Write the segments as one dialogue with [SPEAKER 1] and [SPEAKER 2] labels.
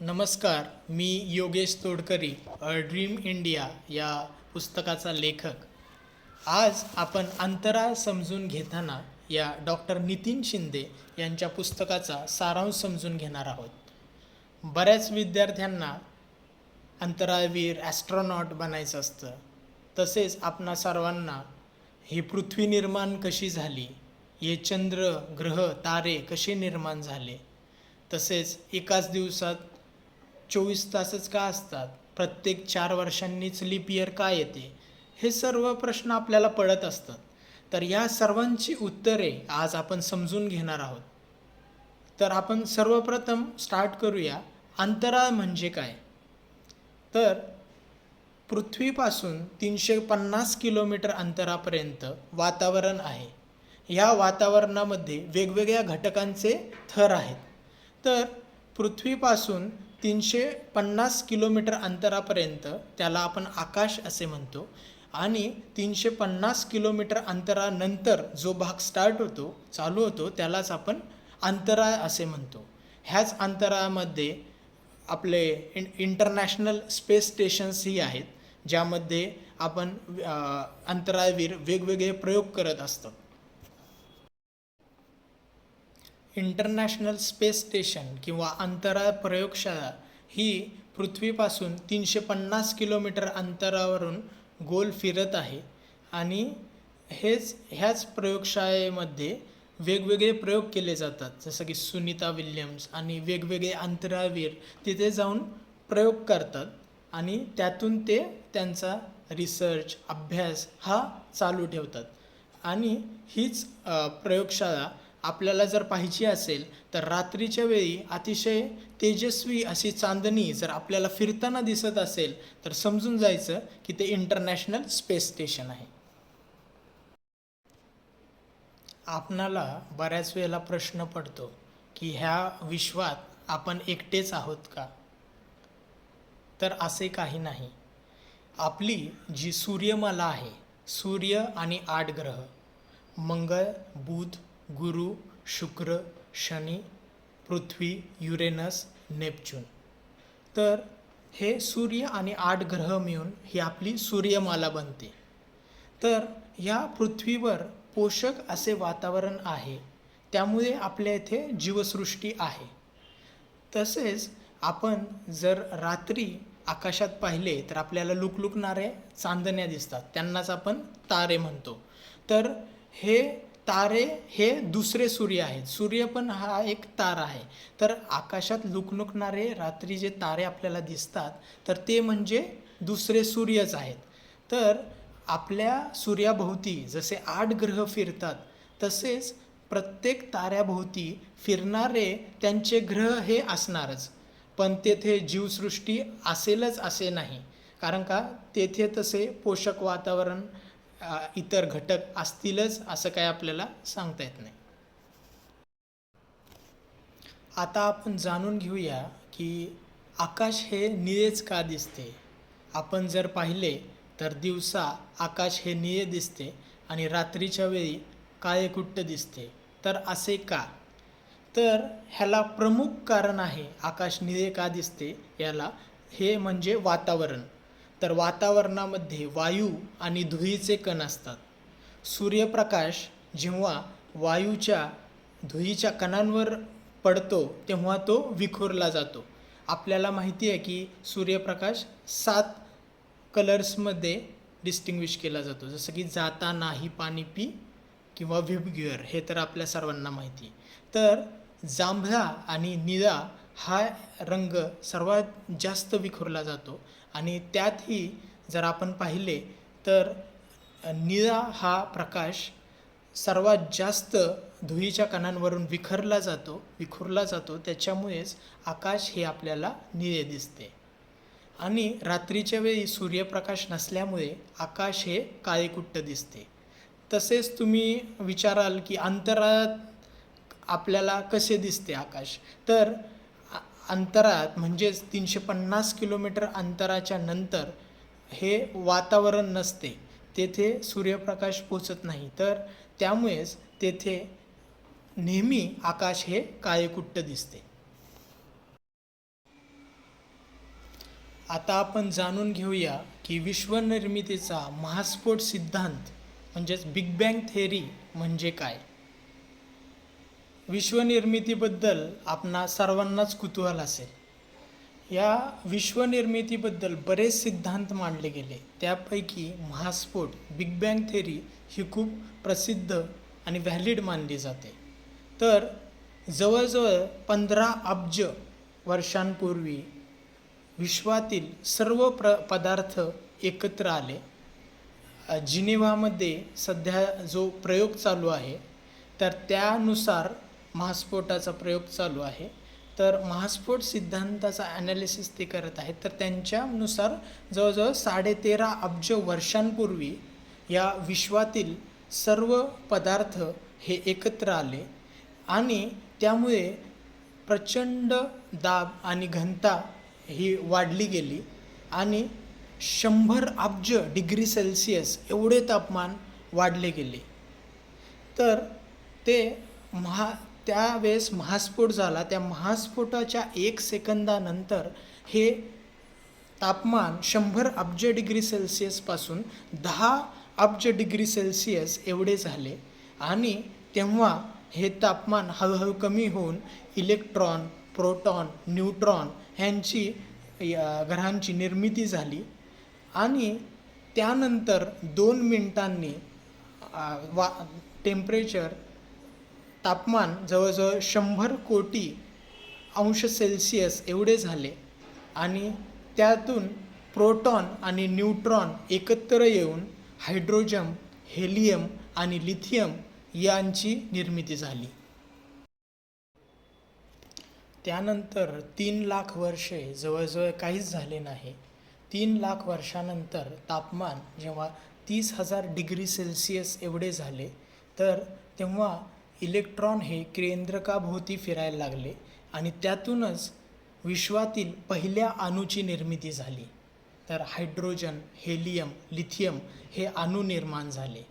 [SPEAKER 1] नमस्कार मी Yogesh Todkari a dream India या पुस्तकाचा लेखक. आज आपण अंतराळ समजून घेताना या डॉक्टर नितीन शिंदे यांच्या पुस्तकाचा सारांश समजून घेणार आहोत. बऱ्याच विद्यार्थ्यांना अंतराळवीर ॲस्ट्रॉनॉट बनायचं असतं. तसेच आपणा सर्वांना ही पृथ्वी निर्माण कशी झाली? हे चंद्र ग्रह तारे कसे निर्माण झाले? तसेच एकाच दिवसात चोवीस तासच का असतात? प्रत्येक चार वर्षांनीच लीप इयर का येते? हे सर्व प्रश्न आपल्याला पडत असतात. तर या सर्वांची उत्तरे आज आपण समजून घेणार आहोत. तर आपण सर्वप्रथम स्टार्ट करूया. अंतराळ म्हणजे काय? तर पृथ्वीपासून तीनशे पन्नास किलोमीटर अंतरापर्यंत वातावरण आहे. या वातावरणामध्ये वेगवेगळ्या घटकांचे थर आहेत. तर पृथ्वीपासून तीनशे पन्नास किलोमीटर अंतरापर्यंत त्याला आपण आकाश असे म्हणतो. आणि तीनशे पन्नास किलोमीटर अंतरानंतर जो भाग स्टार्ट होतो चालू होतो त्यालाच आपण अंतराळ असे म्हणतो. ह्याच अंतराळामध्ये आपले इं इंटरनॅशनल स्पेस स्टेशन्सही आहेत ज्यामध्ये आपण अंतराळवीर वेगवेगळे प्रयोग करत असतो. इंटरनॅशनल स्पेस स्टेशन किंवा अंतराळ प्रयोगशाळा ही पृथ्वीपासून तीनशे पन्नास किलोमीटर अंतरावरून गोल फिरत आहे. आणि हेच ह्याच प्रयोगशाळेमध्ये वेगवेगळे प्रयोग केले जातात. जसं की सुनीता विल्यम्स आणि वेगवेगळे अंतराळवीर तिथे जाऊन प्रयोग करतात आणि त्यातून ते त्यांचा रिसर्च अभ्यास हा चालू ठेवतात. आणि हीच प्रयोगशाळा आपल्याला जर पाहिजे असेल तर रात्रीच्या वेळी अतिशय तेजस्वी अशी चांदणी जर आपल्याला फिरताना दिसत असेल तर समजून जायचं की ते इंटरनॅशनल स्पेस स्टेशन आहे. आपणाला बऱ्याच वेळेला प्रश्न पडतो की ह्या विश्वात आपण एकटेच आहोत का? तर असे काही नाही. आपली जी सूर्यमाला आहे सूर्य आणि आठ ग्रह मंगळ बुध गुरु शुक्र शनी पृथ्वी युरेनस नेपच्यून. तर हे सूर्य आणि आठ ग्रह मिळून ही आपली सूर्यमाला बनते. तर या पृथ्वीवर पोषक असे वातावरण आहे त्यामुळे आपल्या इथे जीवसृष्टी आहे. तसेच आपण जर रात्री आकाशात पाहिले तर आपल्याला लुकलुकणारे चांदण्या दिसतात त्यांनाच आपण तारे म्हणतो. तर हे तारे हे दुसरे सूर्य आहेत. सूर्य पण हा एक तारा आहे. तर आकाशात लुकलुकणारे रात्री जे तारे आपल्याला दिसतात तर ते म्हणजे दुसरे सूर्यच आहेत. तर आपल्या सूर्याभोवती जसे आठ ग्रह फिरतात तसेच प्रत्येक ताऱ्याभोवती फिरणारे त्यांचे ग्रह हे असणारच. पण तेथे जीवसृष्टी असेलच असे नाही. कारण का? तेथे तसे पोषक वातावरण इतर घटक असतीलच असं काय आपल्याला सांगता येत नाही. आता आपण जाणून घेऊया की आकाश हे निळेच का दिसते? आपण जर पाहिले तर दिवसा आकाश हे निळे दिसते आणि रात्रीच्या वेळी काळे कुट्ट दिसते. तर असे का? तर ह्याला प्रमुख कारण आहे आकाश निळे का दिसते? याला हे म्हणजे वातावरण. तर वातावरणामध्ये वायू आणि धुळीचे कण असतात. सूर्यप्रकाश जेव्हा वायूच्या धुळीच्या कणांवर पडतो तेव्हा तो विखुरला जातो. आपल्याला माहिती आहे की सूर्यप्रकाश सात कलर्समध्ये डिस्टिंग्विश केला जातो. जसं की जाता नाही पाणी पी किंवा व्हिबग्युअर हे तर आपल्या सर्वांना माहिती. तर जांभळा आणि निळा हा रंग सर्वात जास्त विखुरला जातो. आणि त्यातही जर आपण पाहिले तर निळा हा प्रकाश सर्वात जास्त धुळीच्या कणांवरून विखरला जातो विखुरला जातो. त्याच्यामुळेच आकाश हे आपल्याला निळे दिसते. आणि रात्रीच्या वेळी सूर्यप्रकाश नसल्यामुळे आकाश हे काळेकुट्ट दिसते. तसेच तुम्ही विचाराल की अंतराळात आपल्याला कसे दिसते आकाश? तर अंतरात म्हणजेच तीनशे पन्नास किलोमीटर अंतराच्या नंतर हे वातावरण नसते. तेथे सूर्यप्रकाश पोचत नाही. तर त्यामुळेच तेथे नेहमी आकाश हे काळेकुट्ट दिसते. आता आपण जाणून घेऊया की विश्वनिर्मितीचा महास्फोट सिद्धांत म्हणजेच बिग बँग थेअरी म्हणजे काय? विश्वनिर्मितीबद्दल आपणा सर्वांनाच कुतूहल असेल. या विश्वनिर्मितीबद्दल बरेच सिद्धांत मांडले गेले. त्यापैकी महास्फोट बिग बँग थेरी ही खूप प्रसिद्ध आणि व्हॅलिड मानली जाते. तर जवळजवळ पंधरा अब्ज वर्षांपूर्वी विश्वातील सर्व प्र पदार्थ एकत्र आले. जिनेव्हामध्ये जिनिव्हामध्ये सध्या जो प्रयोग चालू आहे तर त्यानुसार महास्फोटाचा प्रयोग चालू आहे. तर महास्फोट सिद्धांताचा ॲनालिसिस ते करत आहेत. तर त्यांच्यानुसार जवळजवळ साडेतेरा अब्ज वर्षांपूर्वी या विश्वातील सर्व पदार्थ हे एकत्र आले आणि त्यामुळे प्रचंड दाब आणि घनता ही वाढली गेली आणि शंभर अब्ज डिग्री सेल्सिअस एवढे तापमान वाढले गेले. तर ते महा त्यावेळेस महास्फोट झाला. त्या महास्फोटाच्या एक सेकंदानंतर हे तापमान शंभर अब्ज डिग्री सेल्सिअसपासून दहा अब्ज डिग्री सेल्सिअस एवढे झाले. आणि तेव्हा हे तापमान हळूहळू कमी होऊन इलेक्ट्रॉन प्रोटॉन न्यूट्रॉन ह्यांची ग्रहांची निर्मिती झाली. आणि त्यानंतर दोन मिनिटांनी वा टेम्परेचर तापमान जवळजवळ शंभर कोटी अंश सेल्सिअस एवढे झाले आणि त्यातून प्रोटॉन आणि न्यूट्रॉन एकत्र येऊन हायड्रोजन हेलियम आणि लिथियम यांची निर्मिती झाली. त्यानंतर तीन लाख वर्षे जवळजवळ काहीच झाले नाही. तीन लाख वर्षानंतर तापमान जेव्हा तीस हजार डिग्री सेल्सिअस एवढे झाले तर तेव्हा इलेक्ट्रॉन हे केंद्रकाभोवती फिरायला लागले आणि त्यातूनच विश्वातील पहिल्या अणूची निर्मिती झाली. तर हायड्रोजन हेलियम लिथियम हे अणू निर्माण झाले.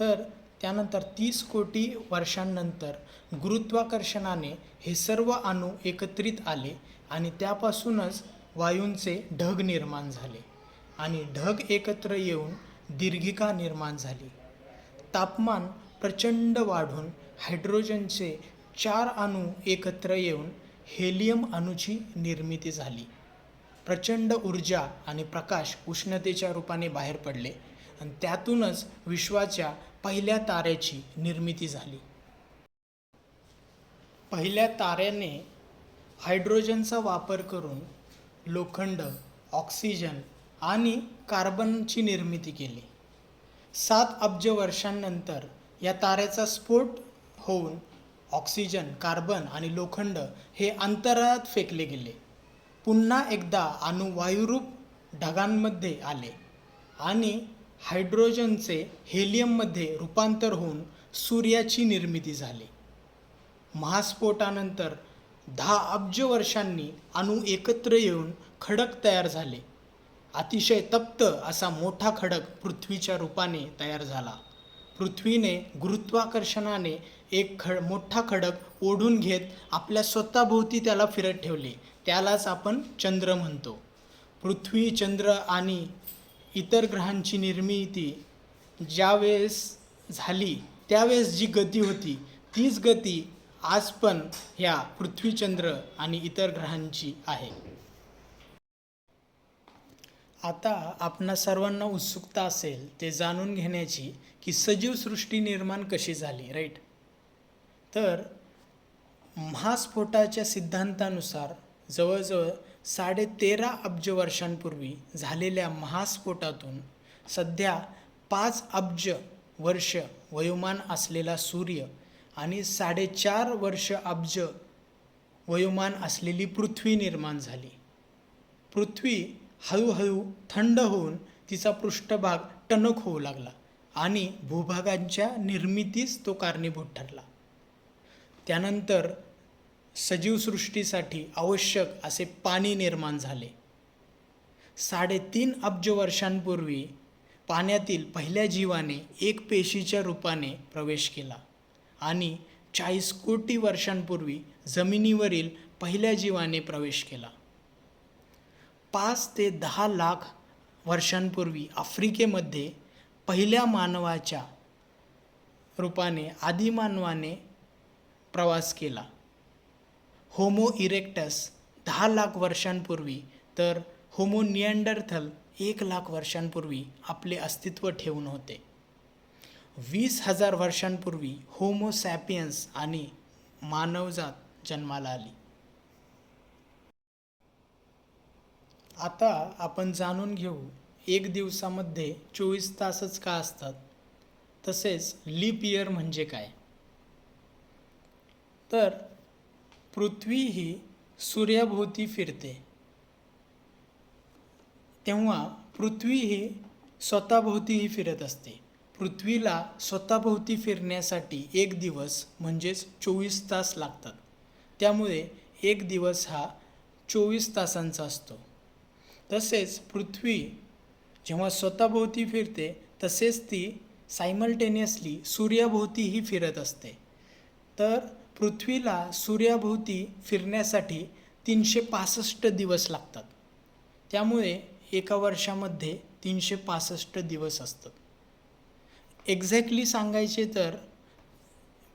[SPEAKER 1] तर त्यानंतर तीस कोटी वर्षांनंतर गुरुत्वाकर्षणाने हे सर्व अणू एकत्रित आले आणि त्यापासूनच वायूंचे ढग निर्माण झाले आणि ढग एकत्र येऊन दीर्घिका निर्माण झाली. तापमान प्रचंड वाढून हायड्रोजनचे चार अणू एकत्र येऊन हेलियम अणूची निर्मिती झाली. प्रचंड ऊर्जा आणि प्रकाश उष्णतेच्या रूपाने बाहेर पडले आणि त्यातूनच विश्वाच्या पहिल्या ताऱ्याची निर्मिती झाली. पहिल्या ताऱ्याने हायड्रोजनचा वापर करून लोखंड ऑक्सिजन आणि कार्बनची निर्मिती केली. सात अब्ज वर्षांनंतर या ताऱ्याचा स्फोट होऊन ऑक्सिजन कार्बन आणि लोखंड हे अंतराळात फेकले गेले. पुन्हा एकदा अणू वायुरूप ढगांमध्ये आले आणि हायड्रोजनचे हेलियममध्ये रूपांतर होऊन सूर्याची निर्मिती झाली. महास्फोटानंतर दहा अब्ज वर्षांनी अणू एकत्र येऊन खडक तयार झाले. अतिशय तप्त असा मोठा खडक पृथ्वीच्या रूपाने तयार झाला. पृथ्वीने गुरुत्वाकर्षणाने एक खड मोठा खडक ओढून घेत आपल्या स्वतःभोवती त्याला फिरत ठेवले. त्यालाच आपण चंद्र म्हणतो. पृथ्वी चंद्र आणि इतर ग्रहांची निर्मिती ज्यावेळेस झाली त्यावेळेस जी गती होती तीच गती आज पण ह्या पृथ्वी चंद्र आणि इतर ग्रहांची आहे. आता आपणा सर्वांना उत्सुकता असेल ते जाणून घेण्याची की सजीव सृष्टी निर्माण कशी झाली राईट तर महास्फोटाच्या सिद्धांतानुसार जवळजवळ साडे तेरा अब्ज वर्षांपूर्वी झालेल्या महास्फोटातून सध्या पाच अब्ज वर्ष वयोमान असलेला सूर्य आणि साडेचार वर्ष अब्ज वयोमान असलेली पृथ्वी निर्माण झाली. पृथ्वी हळूहळू थंड होऊन तिचा पृष्ठभाग टणक होऊ लागला आणि भूभागांच्या निर्मितीस तो कारणीभूत ठरला. त्यानंतर सजीवसृष्टीसाठी आवश्यक असे पाणी निर्माण झाले. साडेतीन अब्ज वर्षांपूर्वी पाण्यातील पहिल्या जीवाने एक पेशीच्या रूपाने प्रवेश केला आणि चाळीस कोटी वर्षांपूर्वी जमिनीवरील पहिल्या जीवाने प्रवेश केला. पाच ते दहा लाख वर्षांपूर्वी आफ्रिकेमध्ये पहिल्या मानवाच्या रूपाने आदिमानवाने प्रवास केला. होमो इरेक्टस दहा लाख वर्षांपूर्वी तर होमो नियंडरथल एक लाख वर्षांपूर्वी आपले अस्तित्व ठेवून होते. वीस हजार वर्षांपूर्वी होमो सॅपियन्स आणि मानवजात जन्माला आली. आता आपण जाणून घेऊ एक दिवसामध्ये चोवीस तासच का असतात? तसेच लीप इयर म्हणजे काय? तर पृथ्वी ही सूर्याभोवती फिरते. तेव्हा पृथ्वी ही स्वतःभोवतीही फिरत असते. पृथ्वीला स्वतःभोवती फिरण्यासाठी एक दिवस म्हणजेच चोवीस तास लागतात. त्यामुळे एक दिवस हा चोवीस तासांचा असतो. तसेच पृथ्वी जेव्हा स्वतःभोवती फिरते तसेच ती सायमल्टेनियसली सूर्याभोवतीही फिरत असते. तर पृथ्वीला सूर्याभोवती फिरण्यासाठी तीनशे पासष्ट दिवस लागतात. त्यामुळे एका वर्षामध्ये तीनशे पासष्ट दिवस असतात. एक्झॅक्टली सांगायचे तर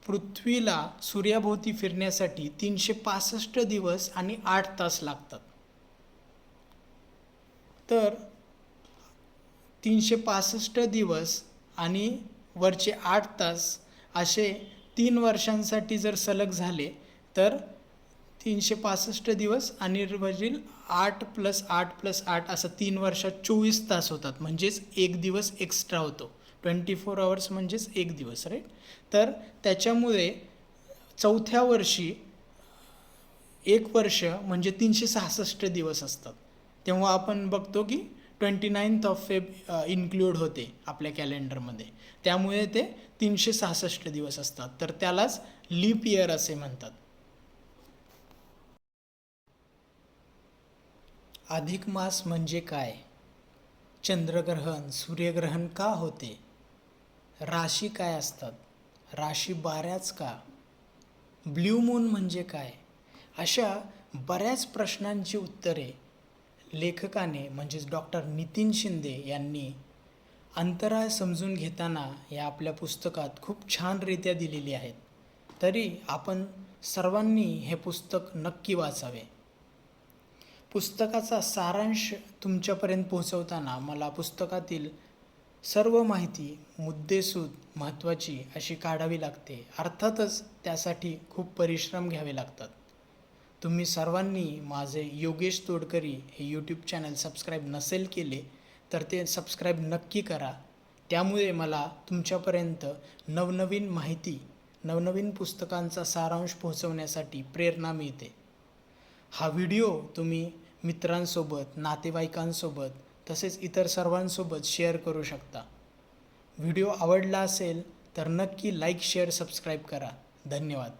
[SPEAKER 1] पृथ्वीला सूर्याभोवती फिरण्यासाठी तीनशे पासष्ट दिवस आणि आठ तास लागतात. तर तीनशे पासष्ट दिवस आणि वरचे आठ तास असे तीन वर्षांसाठी जर सलग झाले तर तीनशे पासष्ट दिवस आणि वरील आठ प्लस आठ प्लस आठ असं तीन वर्षात चोवीस तास होतात. म्हणजेच एक दिवस एक्स्ट्रा होतो. ट्वेंटी फोर आवर्स म्हणजेच एक दिवस राईट तर त्याच्यामुळे चौथ्या वर्षी एक वर्ष म्हणजे तीनशे सहासष्ट दिवस असतात. तेव्हा आपण बघतो की twenty ninth of Feb include होते आपल्या कॅलेंडरमध्ये त्यामुळे ते तीनशे सहासष्ट दिवस असतात. तर त्यालाच लीप इयर असे म्हणतात. अधिक मास म्हणजे काय? चंद्रग्रहण सूर्यग्रहण का होते? राशी काय असतात? राशी बाऱ्याच का? ब्ल्यू मून म्हणजे काय? अशा बऱ्याच प्रश्नांची उत्तरे लेखकाने म्हणजेच डॉक्टर नितीन शिंदे यांनी अंतराळ समजून घेताना या आपल्या पुस्तकात खूप छानरित्या दिलेली आहेत. तरी आपण सर्वांनी हे पुस्तक नक्की वाचावे. पुस्तकाचा सारांश तुमच्यापर्यंत पोहोचवताना मला पुस्तकातील सर्व माहिती मुद्देसूद महत्त्वाची अशी काढावी लागते. अर्थातच त्यासाठी खूप परिश्रम घ्यावे लागतात. तुम्ही सर्वांनी माझे योगेश तोडकरी हे यूट्यूब चॅनल सबस्क्राईब नसेल केले तर ते सबस्क्राईब नक्की करा. त्यामुळे मला तुमच्यापर्यंत नवनवीन माहिती नवनवीन पुस्तकांचा सारांश पोहोचवण्यासाठी प्रेरणा मिळते. हा व्हिडिओ तुम्ही मित्रांसोबत नातेवाईकांसोबत तसेच इतर सर्वांसोबत शेअर करू शकता. व्हिडिओ आवडला असेल तर नक्की लाईक शेअर सबस्क्राईब करा. धन्यवाद.